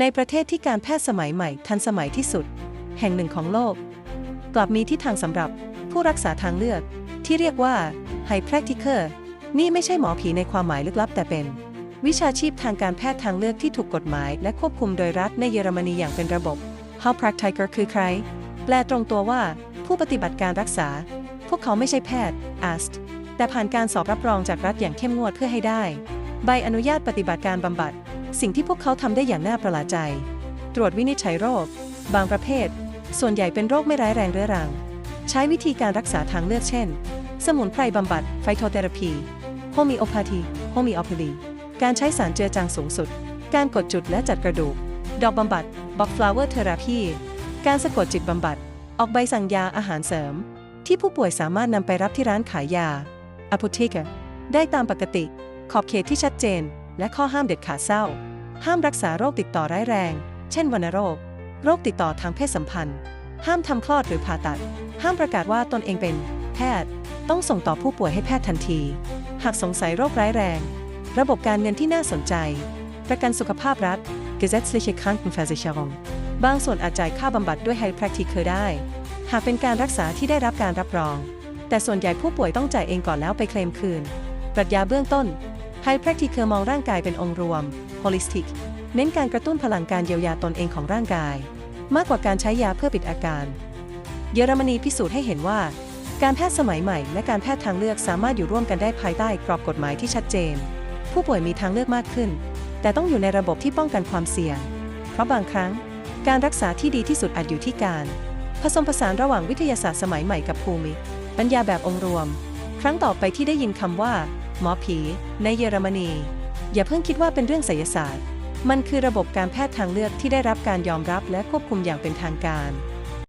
ในประเทศที่การแพทย์สมัยใหม่ทันสมัยที่สุด แห่งหนึ่งของโลก กลับมีที่ทางสำหรับผู้รักษาทางเลือก ที่เรียกว่า High Practicer นี่ไม่ใช่หมอผีในความหมายลึกลับแต่เป็น วิชาชีพทางการแพทย์ทางเลือกที่ถูกกฎหมาย และควบคุมโดยรัฐในเยอรมนีอย่างเป็นระบบ How Practicer คือใคร แปลตรงตัวว่า ผู้ปฏิบัติการรักษา พวกเขาไม่ใช่แพทย์ AST แต่ผ่านการสอบรับรองจากรัฐอย่างเข้มงวดเพื่อให้ได้ ใบอนุญาตปฏิบัติการบำบัด สิ่งที่พวกเขาทำได้อย่างน่าประหลาดใจ ตรวจวินิจฉัยโรค บางประเภท ส่วนใหญ่เป็นโรคไม่ร้ายแรงเรื้อรัง ใช้วิธีการรักษาทางเลือกเช่น สมุนไพรบำบัด ไฟโทเทอราพี โฮมิโอพาธี โฮมิโอพาธีการใช้สารเจือจางสูงสุด การกดจุดและจัดกระดูก ดอกบำบัดบอกฟลาวเวอร์เทอราพี การสะกดจิตบำบัด ออกใบสั่งยาอาหารเสริม ที่ผู้ป่วยสามารถนำไปรับที่ร้านขายยา a p o t h e c a ได้ตามปกติ ขอบเขตที่ชัดเจน และข้อห้ามเด็ดขาดเศร้า ห้ามรักษาโรคติดต่อร้ายแรง เช่นวัณโรค โรคติดต่อทางเพศสัมพันธ์ ห้ามทำคลอดหรือผ่าตัด ห้ามประกาศว่าตนเองเป็น แพทย์ ต้องส่งต่อผู้ป่วยให้แพทย์ทันที หากสงสัยโรคร้ายแรง ระบบการเงินที่น่าสนใจ ประกันสุขภาพรัฐ Gesetzliche Krankenversicherung บางส่วนอาจจ่ายค่าบำบัดด้วย Heilpraktiker ได้ หากเป็นการรักษาที่ได้รับการรับรอง แต่ส่วนใหญ่ผู้ป่วยต้องจ่ายเองก่อนแล้วไปเคลมคืน ปรัชญาเบื้องต้น Heilpraktiker มองร่างกายเป็นองค์รวม Holistic เน้นการกระตุ้นพลังการเยียวยาตนเองของร่างกาย มากกว่าการใช้ยาเพื่อปิดอาการ เยอรมนีพิสูจน์ให้เห็นว่า การแพทย์สมัยใหม่ และการแพทย์ทางเลือกสามารถอยู่ร่วมกันได้ภายใต้กรอบกฎหมายที่ชัดเจน ผู้ป่วยมีทางเลือกมากขึ้น แต่ต้องอยู่ในระบบที่ป้องกันความเสี่ยง เพราะบางครั้ง การรักษาที่ดีที่สุดอาจอยู่ที่การ ผสมผสานระหว่างวิทยาศาสตร์สมัยใหม่กับภูมิปัญญาแบบองค์รวม ครั้งต่อไปที่ได้ยินคำว่า หมอผี ในเยอรมนี อย่าเพิ่งคิดว่าเป็นเรื่องไสยศาสตร์ มันคือระบบการแพทย์ทางเลือกที่ได้รับการยอมรับและควบคุมอย่างเป็นทางการ